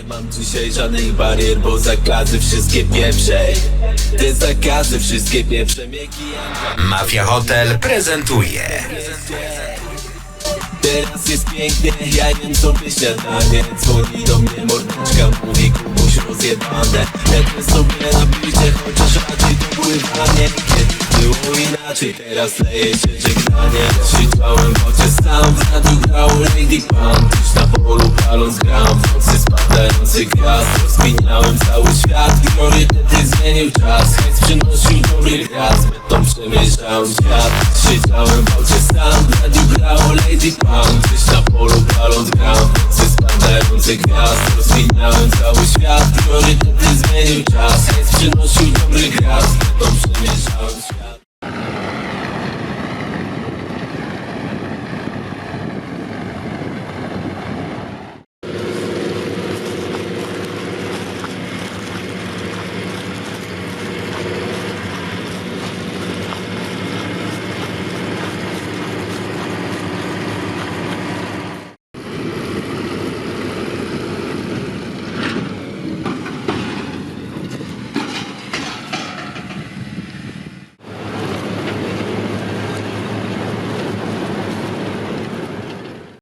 Nie mam dzisiaj żadnych barier, bo zakazy wszystkie pieprzej Te zakazy wszystkie pieprze. Mafia Hotel prezentuje. Teraz jest pięknie, ja jem sobie śniadanie Dzwoni do mnie mordeczka, mówi kubuś rozjebane. Lecę sobie na picie, chociaż raczej to pływanie Kiedyś było inaczej, teraz leje się żegnanie. Siedziałem w ocie sam, w radiu grało Lady Pan Tuż na polu paląc gram, w nocy spadający gwiazd Rozkminiałem cały świat, priorytety zmienił czas. Hejs przynosił dobry gwiazd, metą przemierzałem świat. Siedziałem w ocie sam, w radiu grało Lady Pan Gdzieś na polu paląc gram, w nocy spadający gwiazd. Rozkminiałem cały świat, priorytety zmienił czas. Hejs przynosił dobry gwiazd, metą przemierzałem świat